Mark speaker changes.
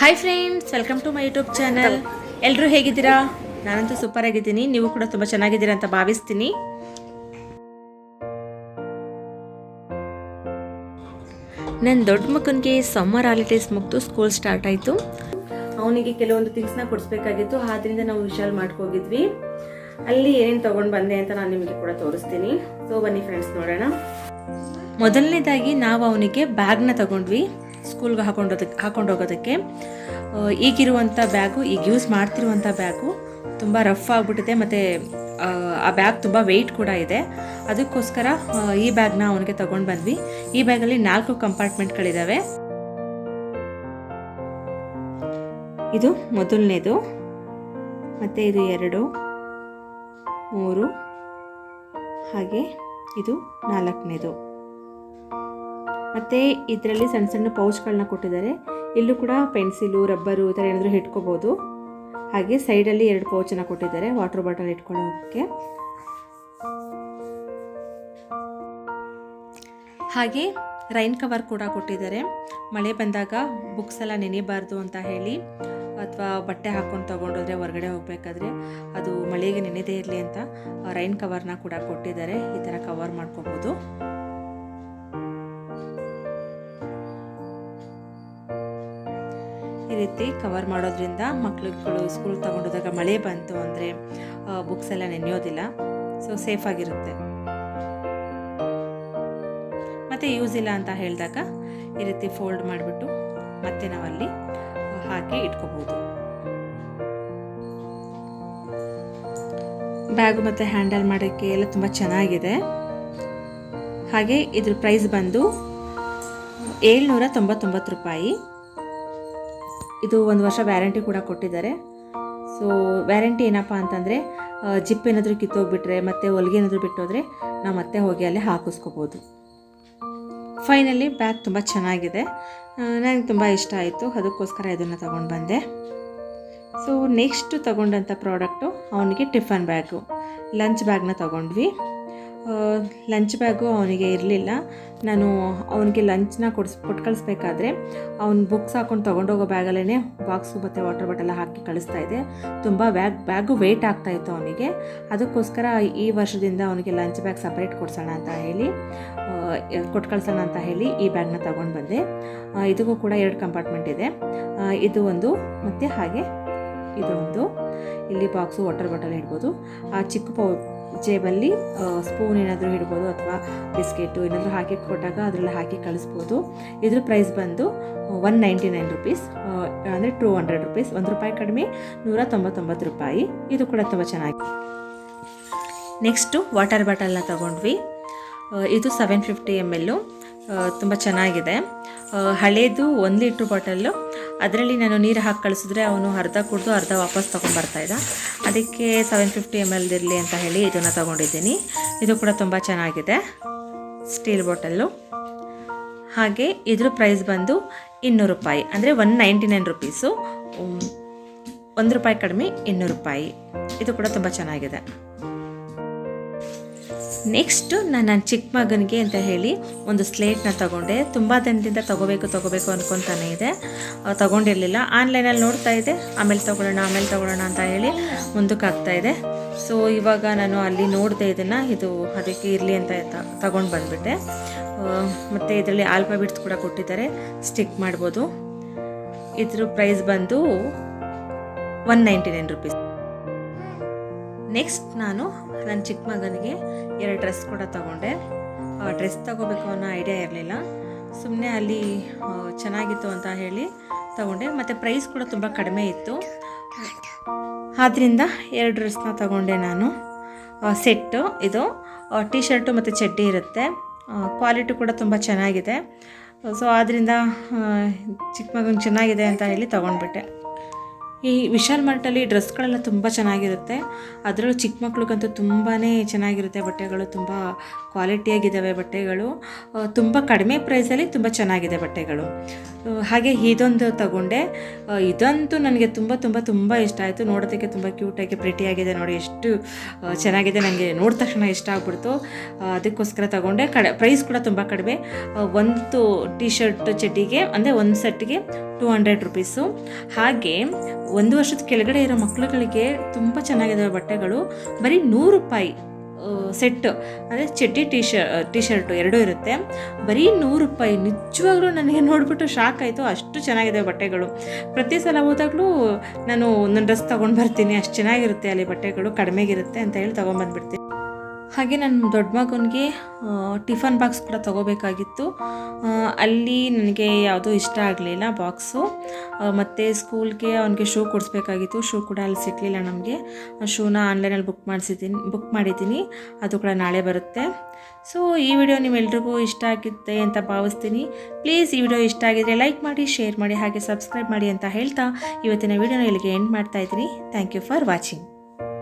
Speaker 1: Hi friends welcome to my YouTube channel ಎಲ್ಲರೂ ಹೇಗಿದ್ದೀರಾ? ನಾನಂತೂ ಸೂಪರ್ ಆಗಿದ್ದೀನಿ. ನೀವು ಕೂಡ ತುಂಬ ಚೆನ್ನಾಗಿದ್ದೀರಾ ಅಂತ ಭಾವಿಸ್ತೀನಿ. ನನ್ನ ದೊಡ್ಡ ಮಗನಿಗೆ ಸಮ್ಮರ್ ಹಾಲಿಡೇಸ್ ಮುಗಿದು ಸ್ಕೂಲ್ ಸ್ಟಾರ್ಟ್ ಆಯಿತು. ಅವನಿಗೆ ಕೆಲವೊಂದು ಥಿಂಗ್ಸ್ನ ಕೊಡಿಸ್ಬೇಕಾಗಿತ್ತು. ಆದ್ದರಿಂದ ನಾವು ವಿಶಾಲ್ ಹೋಗಿದ್ವಿ. ಅಲ್ಲಿ ಏನೇನು ತೊಗೊಂಡು ಬಂದೆ ಅಂತ ನಾನು ನಿಮಗೆ ಕೂಡ ತೋರಿಸ್ತೀನಿ. ಸೊ ಬನ್ನಿ ಫ್ರೆಂಡ್ಸ್ ನೋಡೋಣ. ಮೊದಲನೇದಾಗಿ ನಾವು ಅವನಿಗೆ ಬ್ಯಾಗ್ನ ತಗೊಂಡ್ವಿ. ಸ್ಕೂಲ್ಗೆ ಹಾಕೊಂಡೋದಕ್ಕೆ ಹಾಕೊಂಡು ಹೋಗೋದಕ್ಕೆ ಆ, ಈಗಿರುವಂಥ ಬ್ಯಾಗು ಈಗ ಯೂಸ್ ಮಾಡ್ತಿರುವಂಥ ಬ್ಯಾಗು ತುಂಬ ರಫ್ ಆಗಿಬಿಟ್ಟಿದೆ. ಮತ್ತು ಆ ಬ್ಯಾಗ್ ತುಂಬ ವೆಯ್ಟ್ ಕೂಡ ಇದೆ. ಅದಕ್ಕೋಸ್ಕರ ಈ ಬ್ಯಾಗ್ನ ಅವನಿಗೆ ತೊಗೊಂಡು ಬಂದ್ವಿ. ಈ ಬ್ಯಾಗಲ್ಲಿ ನಾಲ್ಕು ಕಂಪಾರ್ಟ್ಮೆಂಟ್ಗಳಿದ್ದಾವೆ ಇದು ಮೊದಲನೇದು ಮತ್ತು ಇದು ಎರಡು ಮೂರು ಹಾಗೆ ಇದು ನಾಲ್ಕನೇದು. ಮತ್ತು ಇದರಲ್ಲಿ ಸಣ್ಣ ಸಣ್ಣ ಪೌಚ್ಗಳನ್ನ ಕೊಟ್ಟಿದ್ದಾರೆ. ಇಲ್ಲೂ ಕೂಡ ಪೆನ್ಸಿಲು, ರಬ್ಬರು ಈ ಥರ ಏನಾದರೂ ಇಟ್ಕೋಬೋದು. ಹಾಗೆ ಸೈಡಲ್ಲಿ ಎರಡು ಪೌಚನ್ನು ಕೊಟ್ಟಿದ್ದಾರೆ ವಾಟರ್ ಬಾಟಲ್ ಇಟ್ಕೊಳ್ಳೋಕ್ಕೆ ಹಾಗೆ ರೈನ್ ಕವರ್ ಕೂಡ ಕೊಟ್ಟಿದ್ದಾರೆ. ಮಳೆ ಬಂದಾಗ ಬುಕ್ಸ್ ಎಲ್ಲ ನೆನೆಯಬಾರ್ದು ಅಂತ ಹೇಳಿ ಅಥವಾ ಬಟ್ಟೆ ಹಾಕ್ಕೊಂಡು ತೊಗೊಂಡೋದ್ರೆ ಹೊರಗಡೆ ಹೋಗಬೇಕಾದ್ರೆ ಅದು ಮಳೆಗೆ ನೆನೆದೇ ಇರಲಿ ಅಂತ ರೈನ್ ಕವರ್ನ ಕೂಡ ಕೊಟ್ಟಿದ್ದಾರೆ. ಈ ಥರ ಕವರ್ ಮಾಡ್ಕೋಬೋದು. ರೀತಿ ಕವರ್ ಮಾಡೋದ್ರಿಂದ ಮಕ್ಳುಗಳು ಸ್ಕೂಲ್ ತಗೊಂಡೋದಾಗ ಮಳೆ ಬಂತು ಅಂದರೆ ಬುಕ್ಸ್ ಎಲ್ಲ ನೆನೆಯೋದಿಲ್ಲ. ಸೊ ಸೇಫ್ ಆಗಿರುತ್ತೆ. ಮತ್ತು ಯೂಸ್ ಇಲ್ಲ ಅಂತ ಹೇಳಿದಾಗ ಈ ರೀತಿ ಫೋಲ್ಡ್ ಮಾಡಿಬಿಟ್ಟು ಮತ್ತೆ ನಾವಲ್ಲಿ ಹಾಕಿ ಇಟ್ಕೋಬೋದು. ಬ್ಯಾಗು ಮತ್ತು ಹ್ಯಾಂಡಲ್ ಮಾಡೋಕ್ಕೆ ಎಲ್ಲ ತುಂಬ ಚೆನ್ನಾಗಿದೆ. ಹಾಗೆ ಇದ್ರ ಪ್ರೈಸ್ ಬಂದು ಏಳ್ನೂರ ತೊಂಬತ್ತೊಂಬತ್ತು ರೂಪಾಯಿ. ಇದು ಒಂದು ವರ್ಷ ವ್ಯಾರಂಟಿ ಕೂಡ ಕೊಟ್ಟಿದ್ದಾರೆ. ಸೊ ವ್ಯಾರಂಟಿ ಏನಪ್ಪ ಅಂತಂದರೆ ಜಿಪ್ ಏನಾದರೂ ಕಿತ್ತೋಗ್ಬಿಟ್ರೆ, ಮತ್ತು ಹೊಲಿಗೆ ಏನಾದರೂ ಬಿಟ್ಟೋದ್ರೆ ನಾವು ಮತ್ತೆ ಹೋಗಿ ಅಲ್ಲಿ ಹಾಕಿಸ್ಕೋಬೋದು. ಫೈನಲಿ ಬ್ಯಾಗ್ ತುಂಬ ಚೆನ್ನಾಗಿದೆ. ನನಗೆ ತುಂಬ ಇಷ್ಟ ಆಯಿತು. ಅದಕ್ಕೋಸ್ಕರ ಇದನ್ನು ತೊಗೊಂಡು ಬಂದೆ. ಸೊ ನೆಕ್ಸ್ಟು ತಗೊಂಡಂಥ ಪ್ರಾಡಕ್ಟು ಅವನಿಗೆ ಟಿಫನ್ ಬ್ಯಾಗು ಲಂಚ್ ಬ್ಯಾಗ್ನ ತಗೊಂಡ್ವಿ. ಲಂಚ್ ಬ್ಯಾಗು ಅವನಿಗೆ ಇರಲಿಲ್ಲ. ನಾನು ಅವನಿಗೆ ಲಂಚ್ನ ಕೊಡ್ಸ್ ಕೊಟ್ಟು ಕಳಿಸ್ಬೇಕಾದ್ರೆ ಅವ್ನು ಬುಕ್ಸ್ ಹಾಕೊಂಡು ತೊಗೊಂಡೋಗೋ ಬ್ಯಾಗಲ್ಲೇ ಬಾಕ್ಸು ಮತ್ತು ವಾಟರ್ ಬಾಟಲ್ ಹಾಕಿ ಕಳಿಸ್ತಾ ಇದೆ. ತುಂಬ ಬ್ಯಾಗ್ ಬ್ಯಾಗು ವೆಯ್ಟ್ ಆಗ್ತಾ ಇತ್ತು ಅವನಿಗೆ. ಅದಕ್ಕೋಸ್ಕರ ಈ ವರ್ಷದಿಂದ ಅವನಿಗೆ ಲಂಚ್ ಬ್ಯಾಗ್ ಸಪ್ರೇಟ್ ಕೊಡ್ಸೋಣ ಅಂತ ಹೇಳಿ ಕೊಟ್ಟು ಕಳಿಸೋಣ ಅಂತ ಹೇಳಿ ಈ ಬ್ಯಾಗ್ನ ತೊಗೊಂಡು ಬಂದೆ. ಇದಕ್ಕೂ ಕೂಡ ಎರಡು ಕಂಪಾರ್ಟ್ಮೆಂಟ್ ಇದೆ. ಇದು ಒಂದು, ಮತ್ತು ಹಾಗೆ ಇದು ಒಂದು. ಇಲ್ಲಿ ಬಾಕ್ಸು ವಾಟರ್ ಬಾಟಲ್ ಇಡ್ಬೋದು. ಆ ಚಿಕ್ಕ ಪೌ ಜೇಬಲ್ಲಿ ಸ್ಪೂನ್ ಏನಾದರೂ ಇಡ್ಬೋದು ಅಥವಾ ಬಿಸ್ಕೆಟು ಏನಾದರೂ ಹಾಕಿ ಕೊಟ್ಟಾಗ ಅದರಲ್ಲಿ ಹಾಕಿ ಕಳಿಸ್ಬೋದು. ಇದ್ರ ಪ್ರೈಸ್ ಬಂದು ಒನ್ ನೈಂಟಿ ನೈನ್ ರುಪೀಸ್ ಅಂದರೆ ಟೂ ಹಂಡ್ರೆಡ್ ರುಪೀಸ್ ಒಂದು ರೂಪಾಯಿ ಕಡಿಮೆ, ನೂರ ತೊಂಬತ್ತೊಂಬತ್ತು ರೂಪಾಯಿ. ಇದು ಕೂಡ ತುಂಬ ಚೆನ್ನಾಗಿ. ನೆಕ್ಸ್ಟು ವಾಟರ್ ಬಾಟಲ್ನ ತೊಗೊಂಡ್ವಿ. ಇದು ಸೆವೆನ್ ಫಿಫ್ಟಿ ಎಂ ಎಲ್ಲು ತುಂಬ ಚೆನ್ನಾಗಿದೆ. ಹಳೇದು ಒಂದು ಲೀಟ್ರ್ ಬಾಟಲ್ಲು ಅದರಲ್ಲಿ ನಾನು ನೀರು ಹಾಕಿ ಕಳಿಸಿದ್ರೆ ಅವನು ಅರ್ಧ ಕುಡಿದು ಅರ್ಧ ವಾಪಸ್ ಇದ್ದ. ಅದಕ್ಕೆ ಸೆವೆನ್ ಫಿಫ್ಟಿ ಎಂ ಎಲ್ದಿರಲಿ ಅಂತ ಹೇಳಿ ಇದನ್ನು ತೊಗೊಂಡಿದ್ದೀನಿ. ಇದು ಕೂಡ ತುಂಬ ಚೆನ್ನಾಗಿದೆ. ಸ್ಟೀಲ್ ಬಾಟಲ್ಲು ಹಾಗೆ ಇದ್ರ ಪ್ರೈಸ್ ಬಂದು ಇನ್ನೂರು ರೂಪಾಯಿ. ಅಂದರೆ ಒನ್ ನೈಂಟಿ ನೈನ್ ರುಪೀಸು ಒಂದು ರೂಪಾಯಿ ಕಡಿಮೆ ಇನ್ನೂರು ರೂಪಾಯಿ. ಇದು ಕೂಡ ತುಂಬ ಚೆನ್ನಾಗಿದೆ. ನೆಕ್ಸ್ಟು ನಾನು ನನ್ನ ಚಿಕ್ಕ ಮಗನಿಗೆ ಅಂತ ಹೇಳಿ ಒಂದು ಸ್ಲೇಟ್ನ ತಗೊಂಡೆ. ತುಂಬ ದಿನದಿಂದ ತಗೋಬೇಕು ತಗೋಬೇಕು ಅನ್ಕೊತಾನೆ ಇದೆ. ತೊಗೊಂಡಿರಲಿಲ್ಲ. ಆನ್ಲೈನಲ್ಲಿ ನೋಡ್ತಾ ಇದ್ದೆ ಆಮೇಲೆ ತೊಗೊಳ್ಳೋಣ ಆಮೇಲೆ ತೊಗೊಳ್ಳೋಣ ಅಂತ ಹೇಳಿ ಮುಂದಕ್ಕೆ ಇದೆ. ಸೊ ಇವಾಗ ನಾನು ಅಲ್ಲಿ ನೋಡಿದೆ ಇದನ್ನು. ಇದು ಅದಕ್ಕೆ ಇರಲಿ ಅಂತ ತಗೊಂಡು ಬಂದುಬಿಟ್ಟೆ. ಮತ್ತು ಇದರಲ್ಲಿ ಆಲ್ಫಾಬಿಟ್ಸ್ ಕೂಡ ಕೊಟ್ಟಿದ್ದಾರೆ. ಸ್ಟಿಕ್ ಮಾಡ್ಬೋದು. ಇದ್ರ ಪ್ರೈಸ್ ಬಂದು one ninety nine rupees. Next ನಾನು ನನ್ನ ಚಿಕ್ಕ ಮಗನಿಗೆ ಎರಡು ಡ್ರೆಸ್ ಕೂಡ ತಗೊಂಡೆ. ಡ್ರೆಸ್ ತಗೋಬೇಕು ಅನ್ನೋ ಐಡಿಯಾ ಇರಲಿಲ್ಲ. ಸುಮ್ಮನೆ ಅಲ್ಲಿ ಚೆನ್ನಾಗಿತ್ತು ಅಂತ ಹೇಳಿ ತಗೊಂಡೆ. ಮತ್ತು ಪ್ರೈಸ್ ಕೂಡ ತುಂಬ ಕಡಿಮೆ ಇತ್ತು. ಆದ್ದರಿಂದ ಎರಡು ಡ್ರೆಸ್ನ ತಗೊಂಡೆ ನಾನು. ಸೆಟ್ಟು ಇದು. ಟಿ ಶರ್ಟು ಮತ್ತು ಚಡ್ಡಿ ಇರುತ್ತೆ. ಕ್ವಾಲಿಟಿ ಕೂಡ ತುಂಬ ಚೆನ್ನಾಗಿದೆ. ಸೊ ಆದ್ದರಿಂದ ಚಿಕ್ಕ ಮಗನ ಚೆನ್ನಾಗಿದೆ ಅಂತ ಹೇಳಿ ತಗೊಂಡ್ಬಿಟ್ಟೆ. ಈ ವಿಶಾಲ್ ಮಾರ್ಟಲ್ಲಿ ಡ್ರೆಸ್ಗಳೆಲ್ಲ ತುಂಬ ಚೆನ್ನಾಗಿರುತ್ತೆ. ಅದರಲ್ಲೂ ಚಿಕ್ಕ ಮಕ್ಳಿಗಂತೂ ತುಂಬಾ ಚೆನ್ನಾಗಿರುತ್ತೆ ಬಟ್ಟೆಗಳು, ತುಂಬ ಕ್ವಾಲಿಟಿಯಾಗಿದ್ದಾವೆ ಬಟ್ಟೆಗಳು. ತುಂಬ ಕಡಿಮೆ ಪ್ರೈಸಲ್ಲಿ ತುಂಬ ಚೆನ್ನಾಗಿದೆ ಬಟ್ಟೆಗಳು. ಹಾಗೆ ಇದೊಂದು ತಗೊಂಡೆ. ಇದಂತೂ ನನಗೆ ತುಂಬ ತುಂಬ ತುಂಬ ಇಷ್ಟ ಆಯಿತು. ನೋಡೋದಕ್ಕೆ ತುಂಬ ಕ್ಯೂಟಾಗಿ ಪ್ರಿಟಿಯಾಗಿದೆ ನೋಡಿ. ಎಷ್ಟು ಚೆನ್ನಾಗಿದೆ ನನಗೆ ನೋಡಿದ ತಕ್ಷಣ ಇಷ್ಟ ಆಗ್ಬಿಡ್ತು. ಅದಕ್ಕೋಸ್ಕರ ತಗೊಂಡೆ. ಕಡೆ, ಪ್ರೈಸ್ ಕೂಡ ತುಂಬ ಕಡಿಮೆ. ಒಂದು ಟಿ ಶರ್ಟ್ ಚಡ್ಡಿಗೆ, ಅಂದರೆ ಒಂದು ಸೆಟ್ಗೆ ಟೂ ಹಂಡ್ರೆಡ್ ರುಪೀಸು ಹಾಗೆ ಒಂದು ವರ್ಷದ ಕೆಳಗಡೆ ಇರೋ ಮಕ್ಕಳುಗಳಿಗೆ ತುಂಬ ಚೆನ್ನಾಗಿದ್ದಾವೆ ಬಟ್ಟೆಗಳು. ಬರೀ ನೂರು ರೂಪಾಯಿ ಸೆಟ್ ಅಂದರೆ ಚಡ್ಡಿ ಟೀ ಶರ್ ಟೀ ಶರ್ಟು ಎರಡೂ ಇರುತ್ತೆ. ಬರೀ ನೂರು ರೂಪಾಯಿ. ನಿಜವಾಗ್ಲೂ ನನಗೆ ನೋಡಿಬಿಟ್ಟು ಶಾಕ್ ಆಯಿತು. ಅಷ್ಟು ಚೆನ್ನಾಗಿದೆ ಬಟ್ಟೆಗಳು. ಪ್ರತಿ ಸಲ ಹೋದಾಗಲೂ ನಾನು ಒಂದೊಂದು ಡ್ರೆಸ್ ತೊಗೊಂಡು ಬರ್ತೀನಿ. ಅಷ್ಟು ಚೆನ್ನಾಗಿರುತ್ತೆ ಅಲ್ಲಿ ಬಟ್ಟೆಗಳು. ಕಡಿಮೆಗಿರುತ್ತೆ ಅಂತ ಹೇಳಿ ತೊಗೊಂಬಂದ್ಬಿಡ್ತೀನಿ ಹಾಗೆ ನನ್ನ ದೊಡ್ಡ ಮಗನಿಗೆ ಟಿಫನ್ ಬಾಕ್ಸ್ ಕೂಡ ತೊಗೋಬೇಕಾಗಿತ್ತು. ಅಲ್ಲಿ ನನಗೆ ಯಾವುದೂ ಇಷ್ಟ ಆಗಲಿಲ್ಲ ಬಾಕ್ಸು. ಮತ್ತು ಸ್ಕೂಲ್ಗೆ ಅವನಿಗೆ ಶೂ ಕೊಡಿಸ್ಬೇಕಾಗಿತ್ತು. ಶೂ ಕೂಡ ಅಲ್ಲಿ ಸಿಗಲಿಲ್ಲ ನಮಗೆ. ಶೂನ ಆನ್ಲೈನಲ್ಲಿ ಬುಕ್ ಮಾಡಿಸಿದ್ದೀನಿ ಬುಕ್ ಮಾಡಿದ್ದೀನಿ ಅದು ಕೂಡ ನಾಳೆ ಬರುತ್ತೆ. ಸೊ ಈ ವಿಡಿಯೋ ನಿಮ್ಮೆಲ್ರಿಗೂ ಇಷ್ಟ ಆಗಿದೆ ಅಂತ ಭಾವಿಸ್ತೀನಿ. ಪ್ಲೀಸ್ ಈ ವಿಡಿಯೋ ಇಷ್ಟ ಆಗಿದ್ರೆ ಲೈಕ್ ಮಾಡಿ ಶೇರ್ ಮಾಡಿ, ಹಾಗೆ ಸಬ್ಸ್ಕ್ರೈಬ್ ಮಾಡಿ ಅಂತ ಹೇಳ್ತಾ ಇವತ್ತಿನ ವಿಡಿಯೋನ ಇಲ್ಲಿಗೆ ಎಂಡ್ ಮಾಡ್ತಾ ಇದ್ದೀನಿ. Thank you for watching